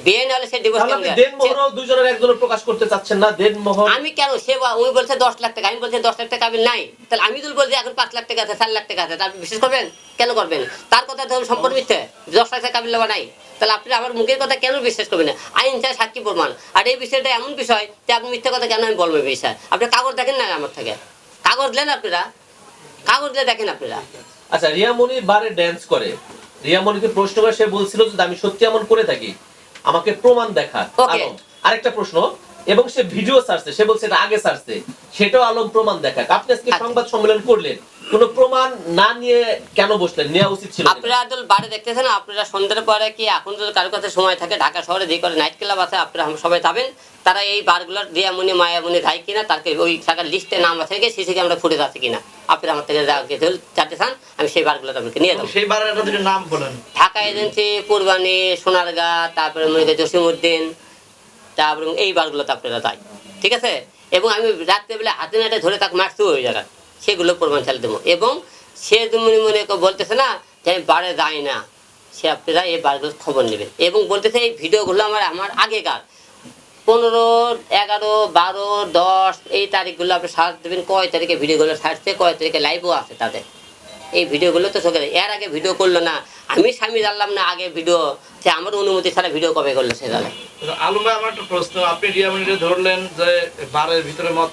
বিয়ে না সে ডিভোর্স তাহলে দেন মোহরও দুজনের একজনের প্রকাশ করতে চাচ্ছেন না দেন মোহর আমি কেন? সে উনি বলছে দশ লাখ টাকা আমি বলছি দশ লাখ টাকা আমি নাই। তাহলে আমি যদি বলছি এখন লাখ টাকা আছে লাখ টাকা আছে আপনি বিশ্বাস করবেন? কেন করবেন? তার কথা সম্পূর্ণ মিথ্যে। দশ লাখ টাকা কাবিল নাই। তাহলে আপনি আমার মুখের কথা কেন বিশ্বাস করবেন না? আইন সাক্ষী প্রমাণ। আর এই বিষয়টা এমন বিষয় যে আপনি মিথ্যে কথা কেন আমি বলব বিষয়? আপনি কাগজ দেখেন না আমার থেকে? কাগজ দেন আপনারা? কাগজ দিয়ে দেখেন আপনারা। আচ্ছা রিয়ামণি বারে ড্যান্স করে। রিয়ামণিকে প্রশ্ন করে সে বলছিল যে আমি সত্যি এমন করে থাকি। আমাকে প্রমাণ দেখা আলম। আরেকটা প্রশ্ন এবং সে ভিডিও সার্চে সে বলছে এটা আগে সার্চে সেটাও আলম প্রমাণ দেখা আপনি আজকে আচ্ছা। সংবাদ সম্মেলন করলেন কোনো প্রমাণ না নিয়ে কেন বসলেন? নেওয়া উচিত ছিল আপনারা বাড়ি দেখতেছেন আপনারা সন্ধ্যের পরে কি এখন যদি কারোর কাছে সময় থাকে ঢাকা শহরে যে করে নাইট ক্লাব আছে আপনারা সবাই যাবেন তারা এই বারগুলোর দিয়ামণি মায়ামণি যায় কিনা তার ওই টাকার লিস্টে নাম আছে কি সিসি ক্যামেরা ফুটে আছে কিনা আপনারা আমার থেকে যা চান আমি সেই বারগুলো আপনাকে নিয়ে দেবো সেই বারের দুটো নাম বলেন। ঢাকা এজেন্সি পূর্বানি সোনারগাঁ তারপরে মনে করি জসিমুদ্দিন তারপরে এই বারগুলোতে আপনারা যাই ঠিক আছে? এবং আমি রাত্রেবেলা হাতে নাটে ধরে তাকে মারছি ওই জায়গায়। সেগুলো প্রমাণ চালিয়ে দেবো। এবং সে মনে মনে বলতেছে না যে আমি বারে যাই না। সে আপনারা এই বারগুলোর খবর নেবেন। এবং বলতেছে এই ভিডিওগুলো আমার আমার আগেকার। পনেরো এগারো বারো দশ এই তারিখগুলো আপনি সার্চ দেবেন কয় তারিখে ভিডিওগুলো ছাড়ছে কয় তারিখে লাইভও আছে তাদের। এই ভিডিওগুলো তো চোখে এর আগে ভিডিও করল না। আমি স্বামী জানলাম না আগে ভিডিও। যে আমার অনুমতি ছাড়া ভিডিও কবে করল সে দাদা আলম ভাই আমার একটা প্রশ্ন। আপনি ধরলেন যে বারের ভিতরে মদ